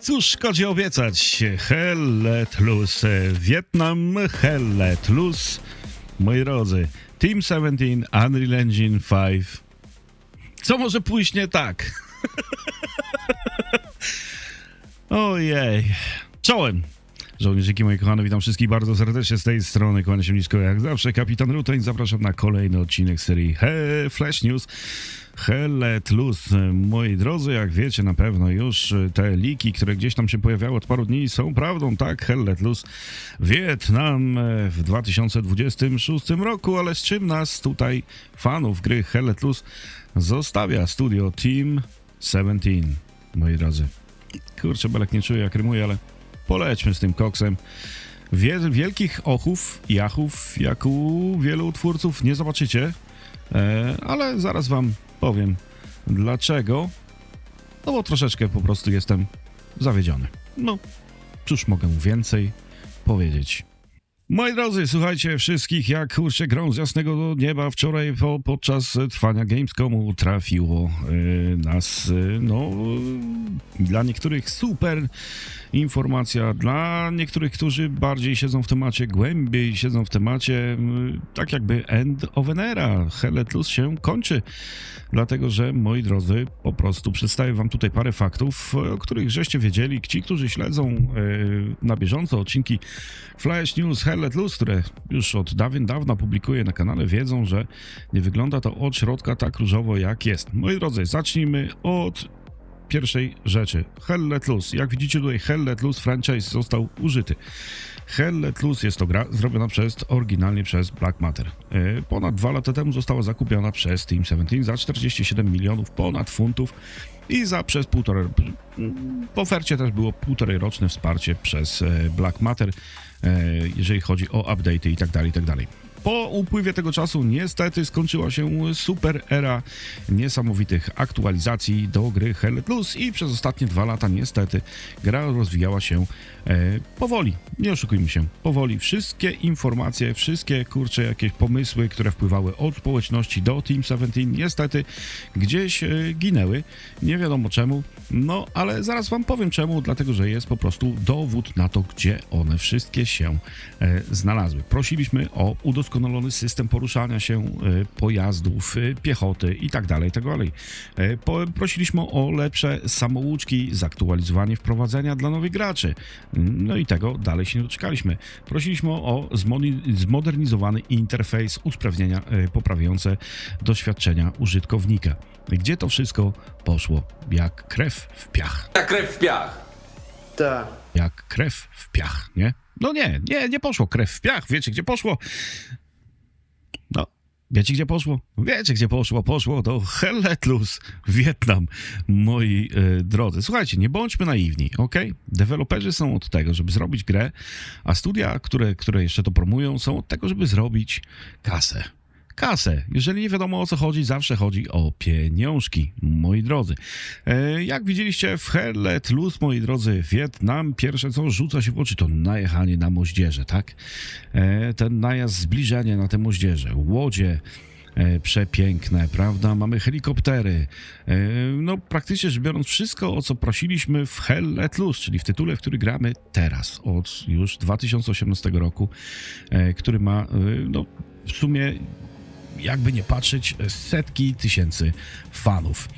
Cóż szkodzi obiecać? Hell let loose. Wietnam, hell let loose. Moi drodzy, Team 17, Unreal Engine 5. Co może pójść nie tak? Ojej. Czołem. Żołnierzyki moi kochane, witam wszystkich bardzo serdecznie z tej strony. Kłaniam się nisko jak zawsze. Kapitan Rutoń, zapraszam na kolejny odcinek serii He Flash News. Hell let loose. Moi drodzy, jak wiecie na pewno już te liki, które gdzieś tam się pojawiały od paru dni są prawdą, tak? Hell let loose. Wietnam e, w 2026 roku, ale z czym nas tutaj fanów gry Hell let loose zostawia studio Team 17, moi drodzy. Kurczę, Belek nie czuję jak rymuje, ale polećmy z tym koksem. Wie, wielkich ochów i achów, jak u wielu twórców, nie zobaczycie, e, ale zaraz wam powiem dlaczego. No bo troszeczkę po prostu jestem zawiedziony. No, cóż mogę więcej powiedzieć. Moi drodzy, słuchajcie wszystkich, jak kurczę grą z jasnego nieba wczoraj po, podczas trwania Gamescomu trafiło y, nas, y, no, y, dla niektórych super informacja, dla niektórych, którzy bardziej siedzą w temacie, głębiej siedzą w temacie, y, tak jakby end of an era, Heletlus się kończy, dlatego że, moi drodzy, po prostu przedstawię wam tutaj parę faktów, o których żeście wiedzieli, ci, którzy śledzą y, na bieżąco odcinki Flash News, Hell Let Loose, które już od dawien dawna publikuję na kanale, wiedzą, że nie wygląda to od środka tak różowo jak jest. Moi drodzy, zacznijmy od pierwszej rzeczy. Hell Let Loose. Jak widzicie tutaj Hell Let Loose franchise został użyty. Hell Let Loose jest to gra zrobiona przez, oryginalnie przez Black Matter. E, Ponad dwa lata temu została zakupiona przez Team 17 za 47 milionów ponad funtów i za przez półtorej... W ofercie też było półtorej roczne wsparcie przez e, Black Matter, jeżeli chodzi o update'y i tak dalej, i tak dalej. Po upływie tego czasu niestety skończyła się super era niesamowitych aktualizacji do gry Hell Loose i przez ostatnie dwa lata niestety gra rozwijała się e, powoli. Nie oszukujmy się, powoli. Wszystkie informacje, wszystkie kurcze jakieś pomysły, które wpływały od społeczności do Team 17 niestety gdzieś e, ginęły. Nie wiadomo czemu, no ale zaraz wam powiem czemu, dlatego że jest po prostu dowód na to, gdzie one wszystkie się e, znalazły. Prosiliśmy o udoskonalony system poruszania się e, pojazdów, e, piechoty i tak dalej, tak dalej. E, prosiliśmy o lepsze samouczki, zaktualizowanie wprowadzenia dla nowych graczy. No i tego dalej się nie doczekaliśmy. Prosiliśmy o zmodernizowany interfejs, usprawnienia poprawiające doświadczenia użytkownika. Gdzie to wszystko poszło jak krew w piach Jak krew w piach. Tak. jak krew w piach, nie? No nie, nie, nie poszło krew w piach. Wiecie, gdzie poszło? No, wiecie, gdzie poszło? Wiecie, gdzie poszło? Poszło do Hell Let Loose, Wietnam, moi e, drodzy. Słuchajcie, nie bądźmy naiwni, ok? Deweloperzy są od tego, żeby zrobić grę, a studia, które, które jeszcze to promują, są od tego, żeby zrobić kasę kasę. Jeżeli nie wiadomo o co chodzi, zawsze chodzi o pieniążki, moi drodzy. E, jak widzieliście w Hell Let Loose, moi drodzy, Wietnam, pierwsze co rzuca się w oczy to najechanie na moździerze, tak? E, ten najazd, zbliżenie na te moździerze, łodzie, e, przepiękne, prawda? Mamy helikoptery. No, praktycznie rzecz biorąc, wszystko, o co prosiliśmy w Hell Let Loose, czyli w tytule, w który gramy teraz, od już 2018 roku, który ma, no, w sumie jakby nie patrzeć, setki tysięcy fanów.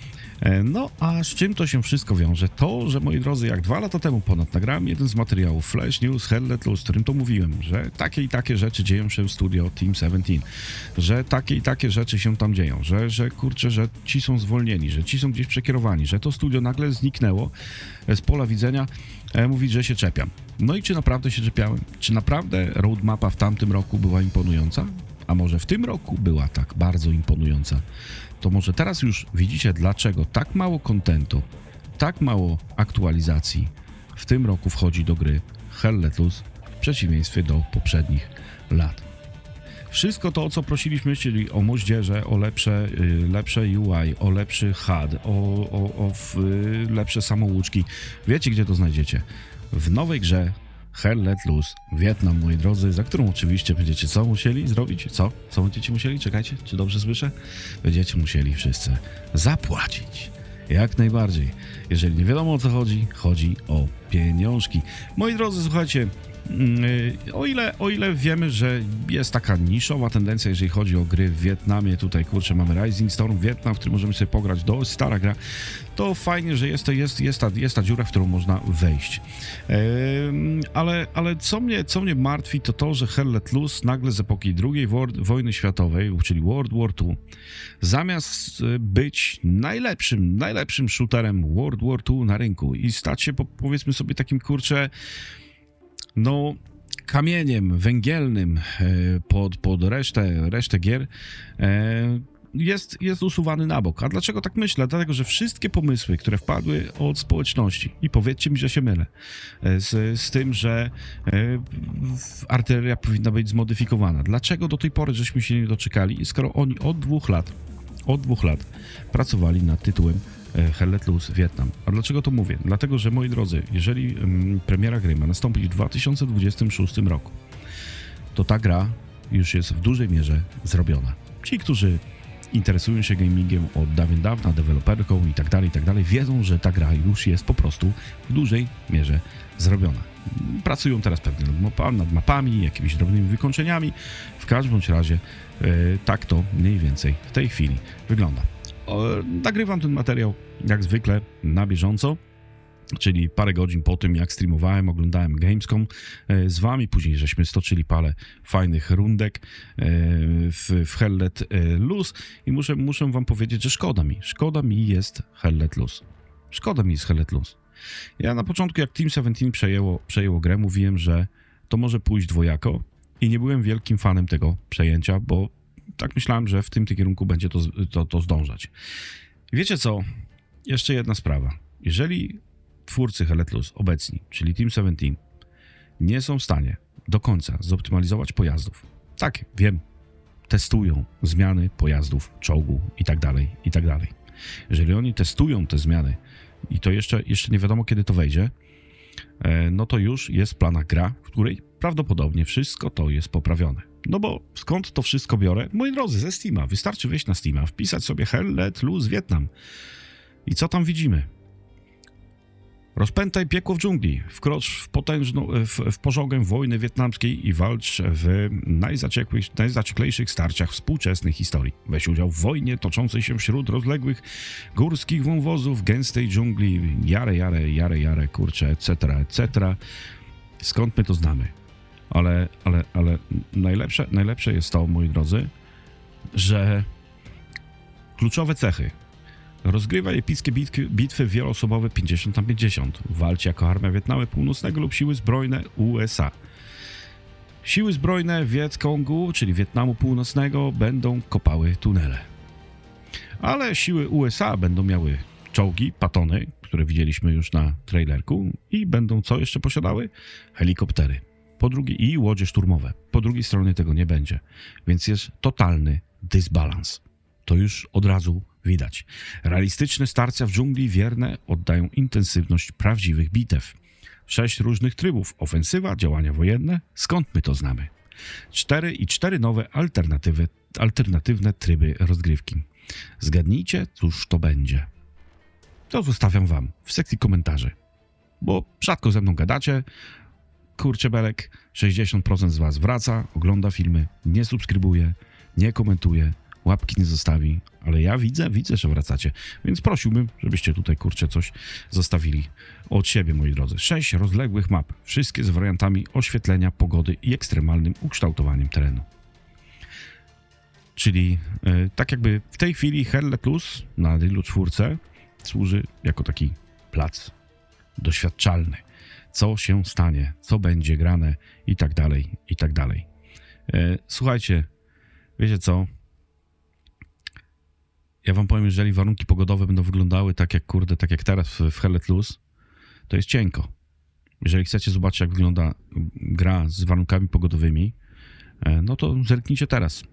E, No, a z czym to się wszystko wiąże? To, że moi drodzy, jak dwa lata temu ponad nagrałem jeden z materiałów Flash News Hell Let Loose, w którym to mówiłem, że takie i takie rzeczy dzieją się w studio Team 17, że takie i takie rzeczy się tam dzieją, że, że kurczę, że ci są zwolnieni, że ci są gdzieś przekierowani, że to studio nagle zniknęło e, z pola widzenia, e, mówić, że się czepiam. No i czy naprawdę się czepiałem? Czy naprawdę roadmapa w tamtym roku była imponująca? A może w tym roku była tak bardzo imponująca, to może teraz już widzicie, dlaczego tak mało kontentu, tak mało aktualizacji w tym roku wchodzi do gry Hell Let Loose w przeciwieństwie do poprzednich lat. Wszystko to, o co prosiliśmy, czyli o moździerze, o lepsze, y, lepsze UI, o lepszy HUD, o, o, o y, lepsze samouczki, wiecie gdzie to znajdziecie? W nowej grze Hell Let Loose, Wietnam, moi drodzy, za którą oczywiście będziecie co musieli zrobić? Co? Co będziecie musieli? Czekajcie, czy dobrze słyszę? Będziecie musieli wszyscy zapłacić. Jak najbardziej. Jeżeli nie wiadomo o co chodzi, chodzi o pieniążki. Moi drodzy, słuchajcie, o ile, o ile wiemy, że jest taka niszowa tendencja, jeżeli chodzi o gry w Wietnamie, tutaj kurczę mamy Rising Storm Wietnam, w którym możemy sobie pograć, dość stara gra, to fajnie, że jest, to jest, jest, ta, jest ta dziura, w którą można wejść. Ale ale co, mnie, co mnie martwi, to to, że Hell Let Loose nagle z epoki II wojny światowej, czyli World War II, zamiast e, być najlepszym, najlepszym shooterem World War II na rynku i stać się, po, powiedzmy sobie, takim kurczę, no kamieniem węgielnym e, pod, pod resztę, resztę gier, e, jest, jest usuwany na bok. A dlaczego tak myślę? Dlatego, że wszystkie pomysły, które wpadły od społeczności, i powiedzcie mi, że się mylę, e, z, z tym, że artyleria powinna być zmodyfikowana. Dlaczego do tej pory żeśmy się nie doczekali, skoro oni od dwóch lat, od dwóch lat pracowali nad tytułem e, Hell Let Loose Vietnam. A dlaczego to mówię? Dlatego, że moi drodzy, jeżeli mm, premiera gry ma nastąpić w 2026 roku, to ta gra już jest w dużej mierze zrobiona. Ci, którzy interesują się gamingiem od dawien dawna, deweloperką i tak dalej, i tak dalej, wiedzą, że ta gra już jest po prostu w dużej mierze zrobiona. Pracują teraz pewnie nad, mapa, nad mapami, jakimiś drobnymi wykończeniami. W każdym razie e, tak to mniej więcej w tej chwili wygląda. Nagrywam ten materiał jak zwykle na bieżąco czyli parę godzin po tym, jak streamowałem, oglądałem Gamescom e, z wami, później żeśmy stoczyli parę fajnych rundek e, w, w Hell Let e, Loose i muszę, muszę wam powiedzieć, że szkoda mi, szkoda mi jest Hell Let Loose. Szkoda mi jest Hell Let Loose. Ja na początku, jak Team 17 przejęło, przejęło grę, mówiłem, że to może pójść dwojako i nie byłem wielkim fanem tego przejęcia, bo tak myślałem, że w tym kierunku będzie to, to, to zdążać. Wiecie co? Jeszcze jedna sprawa. Jeżeli twórcy Heletlus obecni, czyli Team 17, nie są w stanie do końca zoptymalizować pojazdów. Tak, wiem, testują zmiany pojazdów, czołgu i tak dalej, i tak dalej. Jeżeli oni testują te zmiany i to jeszcze, jeszcze nie wiadomo, kiedy to wejdzie, e, no to już jest w planach gra, w której prawdopodobnie wszystko to jest poprawione. No bo skąd to wszystko biorę? Moi drodzy, ze Steama. Wystarczy wejść na Steama, wpisać sobie Hell Let Loose Vietnam. I co tam widzimy? Rozpętaj piekło w dżungli, wkrocz w potężną, w, w pożogę wojny wietnamskiej i walcz w najzacieklejszych starciach współczesnej historii. Weź udział w wojnie toczącej się wśród rozległych górskich wąwozów, gęstej dżungli, jare, jare, jare, jare, kurcze, etc., etc. Skąd my to znamy? Ale, ale, ale najlepsze, najlepsze jest to, moi drodzy, że kluczowe cechy Rozgrywa epickie bitwy, bitwy wieloosobowe 50 na 50. Walcz jako Armia Wietnamu Północnego lub Siły Zbrojne USA. Siły Zbrojne Wietkongu, czyli Wietnamu Północnego, będą kopały tunele. Ale siły USA będą miały czołgi, patony, które widzieliśmy już na trailerku i będą co jeszcze posiadały? Helikoptery. Po drugie i łodzie szturmowe. Po drugiej stronie tego nie będzie. Więc jest totalny dysbalans. To już od razu widać. Realistyczne starcia w dżungli wierne oddają intensywność prawdziwych bitew. Sześć różnych trybów. Ofensywa, działania wojenne. Skąd my to znamy? Cztery i cztery nowe alternatywy, alternatywne tryby rozgrywki. Zgadnijcie, cóż to będzie. To zostawiam wam w sekcji komentarzy. Bo rzadko ze mną gadacie. Kurczę belek, 60% z was wraca, ogląda filmy, nie subskrybuje, nie komentuje, łapki nie zostawi, ale ja widzę, widzę, że wracacie, więc prosiłbym, żebyście tutaj, kurczę, coś zostawili od siebie, moi drodzy. Sześć rozległych map, wszystkie z wariantami oświetlenia, pogody i ekstremalnym ukształtowaniem terenu. Czyli e, tak jakby w tej chwili Hell Let Loose na Unrealu 4 służy jako taki plac doświadczalny. Co się stanie, co będzie grane i tak dalej, i tak dalej. E, Słuchajcie, wiecie co? Ja wam powiem, jeżeli warunki pogodowe będą wyglądały tak jak kurde, tak jak teraz w, w Hell Let Loose, to jest cienko. Jeżeli chcecie zobaczyć, jak wygląda gra z warunkami pogodowymi, e, no to zerknijcie teraz.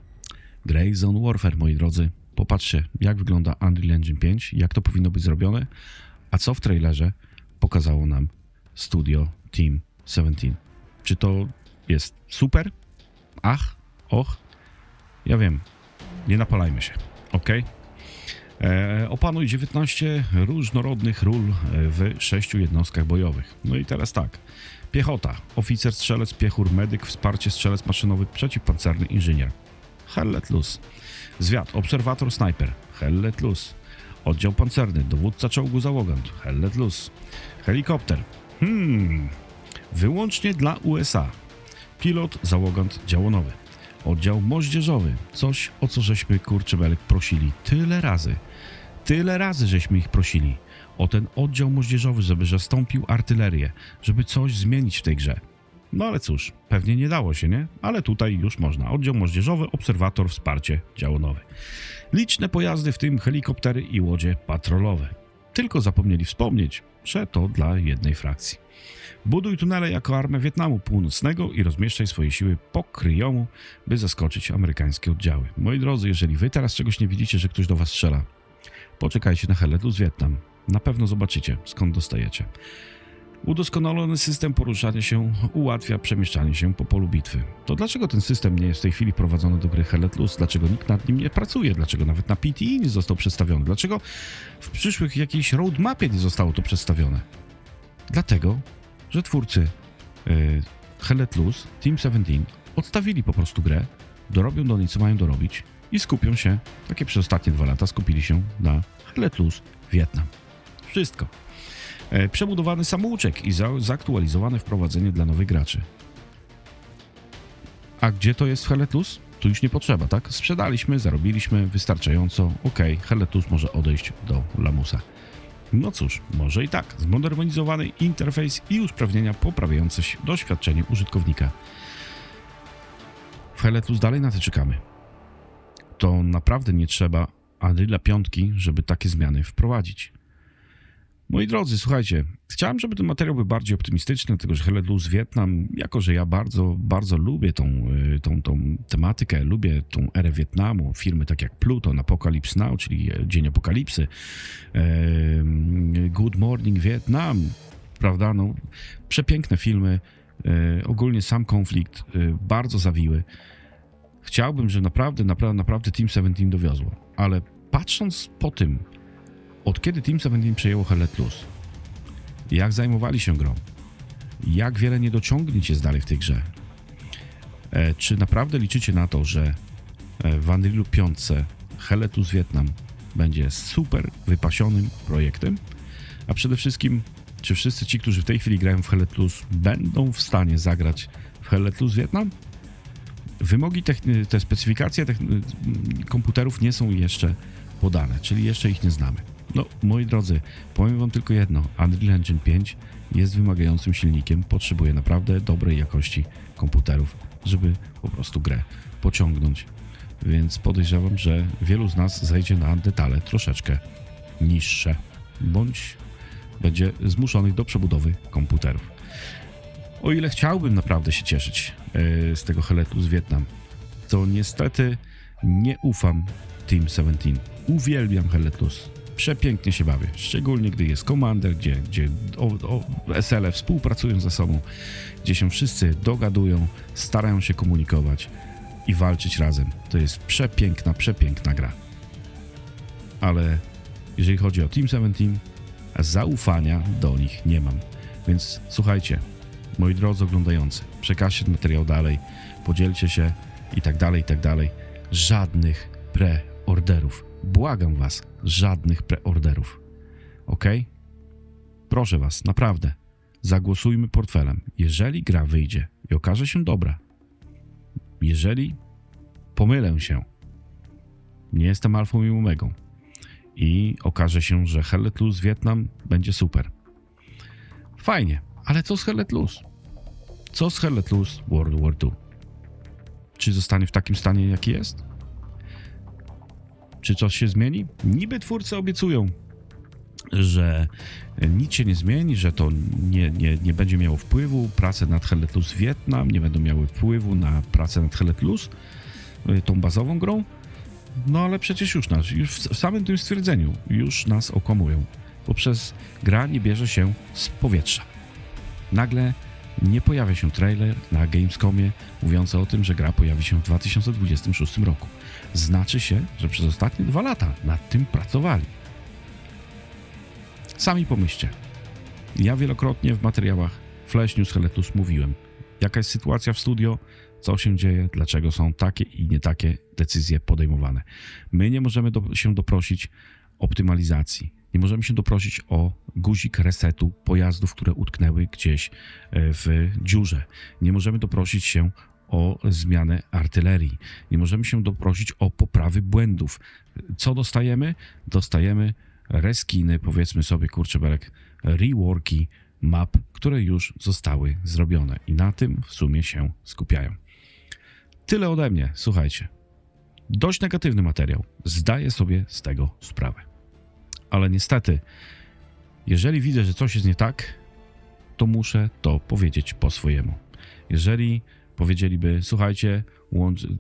Grey Zone Warfare, moi drodzy. Popatrzcie, jak wygląda Unreal Engine 5, jak to powinno być zrobione, a co w trailerze pokazało nam studio Team 17. Czy to jest super? Ach, och, ja wiem. Nie napalajmy się, ok? E, opanuj 19 różnorodnych ról e, w sześciu jednostkach bojowych. No i teraz tak. Piechota, oficer, strzelec, piechur, medyk, wsparcie, strzelec maszynowy, przeciwpancerny, inżynier. Hell let loose. Zwiat, obserwator, snajper. Hell let loose. Oddział pancerny, dowódca czołgu załogant. Hell let loose. Helikopter. Hmm. Wyłącznie dla USA. Pilot, załogant, działonowy. Oddział moździerzowy. Coś, o co żeśmy, kurczę belek, prosili tyle razy. Tyle razy żeśmy ich prosili o ten oddział moździerzowy, żeby zastąpił artylerię, żeby coś zmienić w tej grze. No ale cóż, pewnie nie dało się, nie? Ale tutaj już można. Oddział moździerzowy, obserwator, wsparcie działonowe. Liczne pojazdy, w tym helikoptery i łodzie patrolowe. Tylko zapomnieli wspomnieć, że to dla jednej frakcji. Buduj tunele jako armię Wietnamu Północnego i rozmieszczaj swoje siły po kryjomu, by zaskoczyć amerykańskie oddziały. Moi drodzy, jeżeli wy teraz czegoś nie widzicie, że ktoś do was strzela, poczekajcie na Heletus Wietnam. Na pewno zobaczycie, skąd dostajecie. Udoskonalony system poruszania się ułatwia przemieszczanie się po polu bitwy. To dlaczego ten system nie jest w tej chwili prowadzony do gry Heletlus? Dlaczego nikt nad nim nie pracuje? Dlaczego nawet na PTE nie został przedstawiony? Dlaczego w przyszłych jakiejś roadmapie nie zostało to przedstawione? Dlatego, że twórcy yy, Heletlus, Team 17 odstawili po prostu grę, dorobią do niej co mają dorobić i skupią się, takie przez ostatnie dwa lata, skupili się na Heletlus Wietnam. Wszystko. E, przebudowany samouczek i za, zaktualizowane wprowadzenie dla nowych graczy. A gdzie to jest w Heletus? Tu już nie potrzeba, tak? Sprzedaliśmy, zarobiliśmy wystarczająco. Ok, Heletus może odejść do Lamusa. No cóż, może i tak. Zmodernizowany interfejs i usprawnienia poprawiające się doświadczenie użytkownika. W Heletus dalej na to czekamy. To naprawdę nie trzeba Unreal'a piątki, żeby takie zmiany wprowadzić. Moi drodzy, słuchajcie, chciałem, żeby ten materiał był bardziej optymistyczny, dlatego że Heledus Wietnam, jako że ja bardzo, bardzo lubię tą, y, tą, tą tematykę, lubię tą erę Wietnamu, firmy tak jak Pluton, Apocalypse Now, czyli e, Dzień Apokalipsy, Good Morning Vietnam, prawda, no, przepiękne filmy, e, ogólnie sam konflikt e, bardzo zawiły. Chciałbym, że naprawdę, naprawdę, naprawdę Team 17 dowiozło, ale patrząc po tym, od kiedy Team 17 przejęło Hellet Plus, jak zajmowali się grą, jak wiele niedociągnięć jest dalej w tej grze, e, czy naprawdę liczycie na to, że e, w Unrealu 5 Hellet Plus Vietnam będzie super wypasionym projektem, a przede wszystkim, czy wszyscy ci, którzy w tej chwili grają w Hellet Plus, będą w stanie zagrać w Hellet Plus Vietnam? Wymogi, te specyfikacje komputerów nie są jeszcze podane, czyli jeszcze ich nie znamy. No, moi drodzy, powiem wam tylko jedno. Unreal Engine 5 jest wymagającym silnikiem, potrzebuje naprawdę dobrej jakości komputerów, żeby po prostu grę pociągnąć. Więc podejrzewam, że wielu z nas zejdzie na detale troszeczkę niższe, bądź będzie zmuszonych do przebudowy komputerów. O ile chciałbym naprawdę się cieszyć e, z tego Heletu z Wietnam, to niestety nie ufam Team 17. Uwielbiam Heletus. Przepięknie się bawię, szczególnie gdy jest komander, gdzie, gdzie o, o, SL współpracują ze sobą, gdzie się wszyscy dogadują, starają się komunikować i walczyć razem. To jest przepiękna, przepiękna gra. Ale jeżeli chodzi o Team 17, zaufania do nich nie mam. Więc słuchajcie, moi drodzy oglądający, przekażcie ten materiał dalej, podzielcie się i tak dalej, i tak dalej. Żadnych preorderów. Błagam was, żadnych preorderów. Ok? Proszę was, naprawdę. Zagłosujmy portfelem. Jeżeli gra wyjdzie i okaże się dobra, jeżeli pomylę się, nie jestem alfą i omegą i okaże się, że Hellet Luz Wietnam będzie super. Fajnie, ale co z Hellet Luz? Co z Hellet Luz World War II? Czy zostanie w takim stanie, jaki jest? Czy coś się zmieni? Niby twórcy obiecują, że nic się nie zmieni, że to nie, nie, nie będzie miało wpływu, prace nad Helletlus Wietnam nie będą miały wpływu na pracę nad Helletlus, y, tą bazową grą. No ale przecież już nas, już w samym tym stwierdzeniu już nas okłamują, poprzez gra nie bierze się z powietrza. Nagle nie pojawia się trailer na Gamescomie mówiący o tym, że gra pojawi się w 2026 roku. Znaczy się, że przez ostatnie dwa lata nad tym pracowali. Sami pomyślcie. Ja wielokrotnie w materiałach Flash News Heletus mówiłem, jaka jest sytuacja w studio, co się dzieje, dlaczego są takie i nie takie decyzje podejmowane. My nie możemy do, się doprosić optymalizacji. Nie możemy się doprosić o guzik resetu pojazdów, które utknęły gdzieś e, w dziurze. Nie możemy doprosić się o zmianę artylerii. Nie możemy się doprosić o poprawy błędów. Co dostajemy? Dostajemy reskiny, powiedzmy sobie, kurczę belek, reworki map, które już zostały zrobione i na tym w sumie się skupiają. Tyle ode mnie, słuchajcie. Dość negatywny materiał, zdaję sobie z tego sprawę. Ale niestety, jeżeli widzę, że coś jest nie tak, to muszę to powiedzieć po swojemu. Jeżeli powiedzieliby, słuchajcie,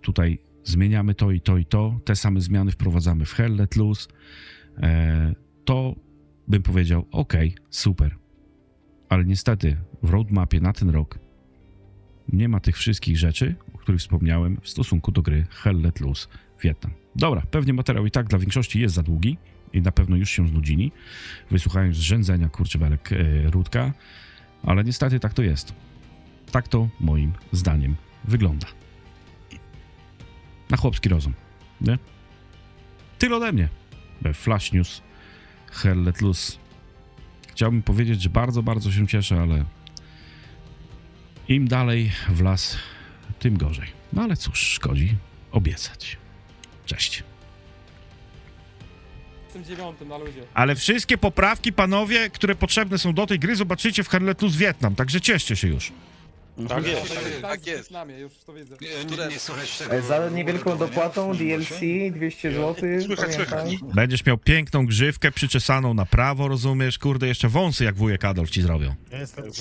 tutaj zmieniamy to i to i to, te same zmiany wprowadzamy w Hell Let Loose, e, to bym powiedział, ok, super. Ale niestety w roadmapie na ten rok nie ma tych wszystkich rzeczy, o których wspomniałem w stosunku do gry Hell Let Loose Vietnam. Dobra, pewnie materiał i tak dla większości jest za długi i na pewno już się znudzili, wysłuchając zrzędzenia kurczebelek e, Rudka, ale niestety tak to jest. Tak to moim zdaniem wygląda. Na chłopski rozum, nie? Tyle ode mnie. We Flash News Hell Let Loose. Chciałbym powiedzieć, że bardzo, bardzo się cieszę, ale im dalej w las, tym gorzej. No ale cóż, szkodzi obiecać. Cześć. Jestem dziewiątym na luzie. Ale wszystkie poprawki, panowie, które potrzebne są do tej gry, zobaczycie w Hell Let Loose Vietnam, także cieszcie się już. Tak jest. Tak, Tak jest. Już to widzę. Nie, nie, nie słuchać tego. Za niewielką dopłatą DLC 200 zł. Pamiętam. Będziesz miał piękną grzywkę przyczesaną na prawo, rozumiesz? Kurde, jeszcze wąsy jak wujek Adolf ci zrobią. Ja jestem